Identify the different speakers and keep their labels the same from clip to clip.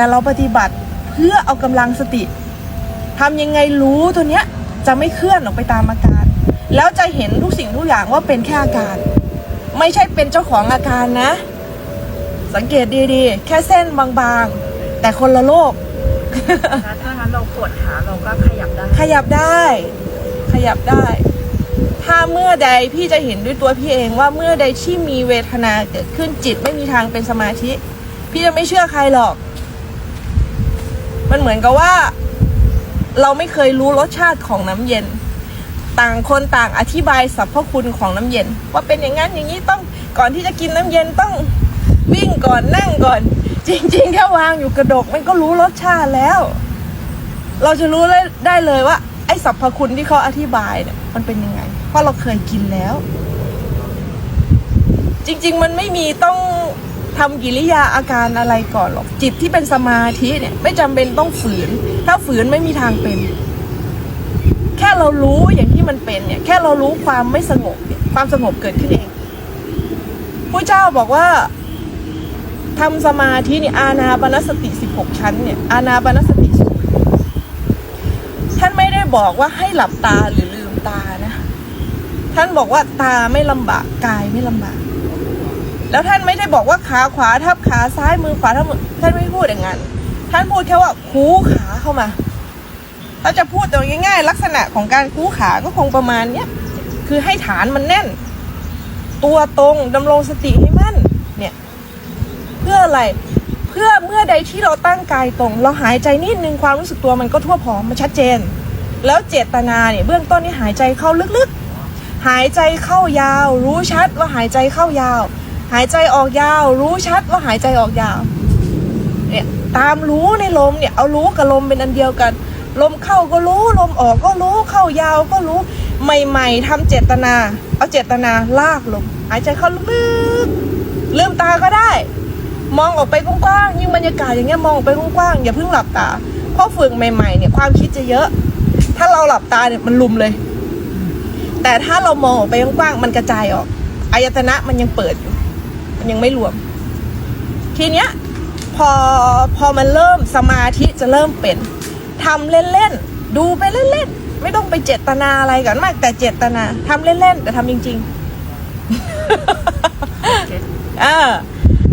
Speaker 1: แต่เราปฏิบัติเพื่อเอากำลังสติทำยังไงรู้ตัวเนี้ยจะไม่เคลื่อนออกไปตามอาการ แล้วจะเห็นทุกสิ่งทุกอย่างว่าเป็นแค่อาการ ไม่ใช่เป็นเจ้าของอาการนะ สังเกตดีๆ แค่เส้นบางๆ แต่คนละโลก
Speaker 2: นะถ้างั้นเราปวดขาเราก็ขยับได้
Speaker 1: ขยับได้ ขยับได้ ถ้าเมื่อใดพี่จะเห็นด้วยตัวพี่เองว่าเมื่อใดที่มีเวทนาเกิดขึ้นจิตไม่มีทางเป็นสมาธิ พี่จะไม่เชื่อใครหรอก มันเหมือนกับว่า เราไม่เคยรู้รสชาติของน้ำเย็น ต่างคนต่างอธิบายสรรพคุณของน้ำเย็น ว่าเป็นอย่างนั้นอย่างนี้ต้องก่อนที่จะกินน้ำเย็นต้องวิ่งก่อนนั่งก่อน จริงๆแค่วางอยู่กระดก มันก็รู้รสชาติแล้ว เราจะรู้ได้เลยว่า ไอ้สรรพคุณที่เขาอธิบายเนี่ยมันเป็นยังไง เพราะเราเคยกินแล้ว จริง ๆ มันไม่มีต้อง ทำกิริยาอาการอะไรก่อนหรอก จิตที่เป็นสมาธิเนี่ย ไม่จำเป็นต้องฝืน ถ้าฝืนไม่มีทางเป็น แค่เรารู้อย่างที่มันเป็นเนี่ย แค่เรารู้ความไม่สงบเนี่ยความสงบเกิดขึ้นเองผู้เจ้าบอกว่าทำสมาธิเนี่ยอาณาปณสติ 16 ชั้นเนี่ยอาณาปณสติสูงท่านไม่ได้บอกว่าให้หลับตาหรือลืมตานะ ท่านบอกว่าตาไม่ลำบากกายไม่ลำบาก แล้วท่านไม่ได้บอกว่าขาขวาทับขาซ้ายมือขวาทับมือท่านไม่พูดอย่างนั้น ท่านพูดแค่ว่าคูขาเข้ามา ถ้าจะพูดตัวง่ายๆ ลักษณะของการคูขาก็คงประมาณเนี้ยคือให้ฐานมันแน่น ตัวตรงดำรงสติให้มั่นเนี่ยเพื่ออะไรเพื่อเมื่อใดที่เราตั้งกายตรง เราหายใจนิดนึงความรู้สึกตัวมันก็ทั่วพร้อมมันชัดเจน แล้วเจตนาเนี่ยเบื้องต้นนี่หายใจเข้าลึกๆ หายใจเข้ายาว รู้ชัดว่าหายใจเข้ายาว หายใจออกยาว รู้ชัดว่าหายใจออกยาวเนี่ยตามรู้ในลมเนี่ยเอารู้กับลมเป็นอันเดียวกัน ลมเข้าก็รู้ลมออกก็รู้เข้ายาวก็รู้ใหม่ๆทำเจตนา เอาเจตนาลากลมหายใจเข้าลึกๆลืมตาก็ได้ มองออกไปกว้างๆยิ่งบรรยากาศอย่างเงี้ยมองออกไปกว้างๆอย่าเพิ่งหลับตาเพราะฝึกใหม่ๆเนี่ยความคิดจะเยอะ ถ้าเราหลับตาเนี่ยมันลุมเลย แต่ถ้าเรามองออกไปกว้างๆมันกระจายออกอายตนะมันยังเปิดอยู่ ยังไม่รวม ทีเนี้ยพอพอมันเริ่มสมาธิจะเริ่มเป็นทำเล่นๆดูไปเล่นๆไม่ต้องไปเจตนาอะไรกันมาก แต่เจตนาทำเล่นๆแต่ทำจริงๆอ่า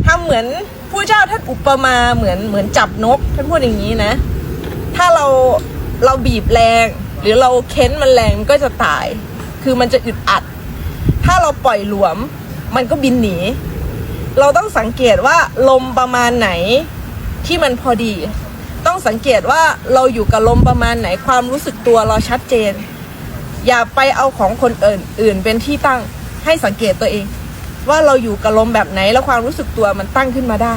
Speaker 1: ทำเหมือนผู้เจ้าท่านอุปมาเหมือนเหมือนจับนก ท่านพูดอย่างนี้นะ ถ้าเราเราบีบแรง หรือเราเค้นมันแรงมันก็จะตาย คือมันจะอึดอัด ถ้าเราปล่อยหลวม มันก็บินหนี เราต้องสังเกตว่าลมประมาณไหนที่มันพอดี ต้องสังเกตว่าเราอยู่กับลมประมาณไหนความรู้สึกตัวเราชัดเจน อย่าไปเอาของคนอื่นอื่นเป็นที่ตั้งให้สังเกตตัวเอง ว่าเราอยู่กับลมแบบไหนแล้วความรู้สึกตัวมันตั้งขึ้นมาได้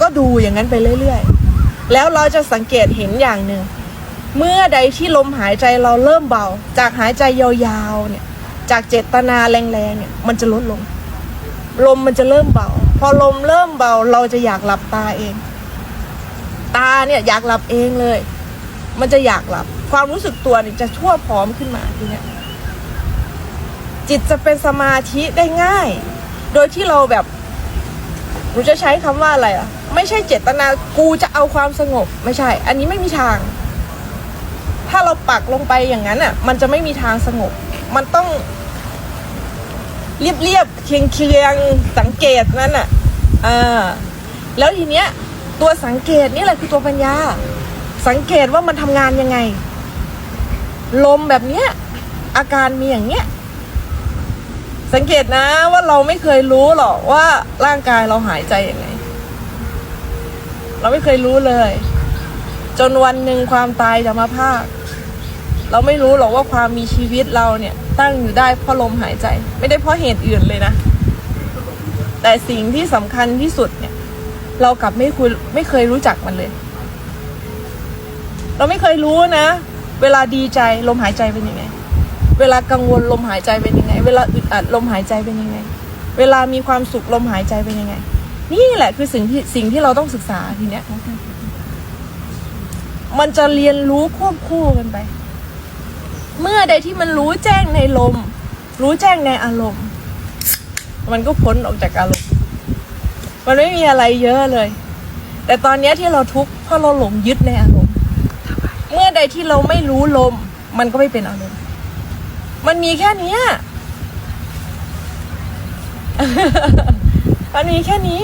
Speaker 1: ก็ดูอย่างนั้นไปเรื่อยๆ แล้วเราจะสังเกตเห็นอย่างหนึ่งเมื่อใดที่ลมหายใจเราเริ่มเบา จากหายใจยาวๆเนี่ยจากเจตนาแรงๆเนี่ยมันจะลดลง ลมมันจะเริ่มเบา พอลมเริ่มเบาเราจะอยากหลับตาเอง ตาเนี่ยอยากหลับเองเลย มันจะอยากหลับ ความรู้สึกตัวเนี่ยจะชั่วพร้อมขึ้นมาทีเนี้ยจิตจะเป็นสมาธิได้ง่าย โดยที่เราแบบหนูจะใช้คำว่าอะไรอะ ไม่ใช่เจตนากูจะเอาความสงบ ไม่ใช่ อันนี้ไม่มีทาง ถ้าเราปักลงไปอย่างนั้นอะ มันจะไม่มีทางสงบ มันต้อง เรียบเรียบๆเคียงเคียงสังเกตนั่นอะอ่าแล้วทีเนี้ยตัวสังเกตนี่แหละคือตัวปัญญา สังเกตว่ามันทำงานยังไง ลมแบบเนี้ย อาการมีอย่างเนี้ย สังเกตนะว่าเราไม่เคยรู้หรอกว่าร่างกายเราหายใจยังไง เราไม่เคยรู้เลย จนวันหนึ่งความตายจะมาพราก เราไม่รู้หรอกว่าความมีชีวิตเราเนี่ย ตั้งอยู่ได้เพราะลมหายใจ ไม่ได้เพราะเหตุอื่นเลยนะ แต่สิ่งที่สำคัญที่สุดเนี่ย เรากลับไม่คุยไม่เคยรู้จักมันเลย เราไม่เคยรู้นะ เวลาดีใจลมหายใจเป็นยังไง เวลากังวลลมหายใจเป็นยังไง เวลาอึดอัดลมหายใจเป็นยังไง เวลามีความสุขลมหายใจเป็นยังไง นี่แหละคือสิ่งที่สิ่งที่เราต้องศึกษาทีเนี้ยมันจะเรียนรู้ควบคู่กันไป เมื่อใดที่มันรู้แจ้งในลม รู้แจ้งในอารมณ์ มันก็พ้นออกจากอารมณ์ มันไม่มีอะไรเยอะเลย แต่ตอนนี้ที่เราทุกข์เพราะเราหลงยึดในอารมณ์ เมื่อใดที่เราไม่รู้ลม มันก็ไม่เป็นอารมณ์ มันมีแค่นี้มันมีแค่นี้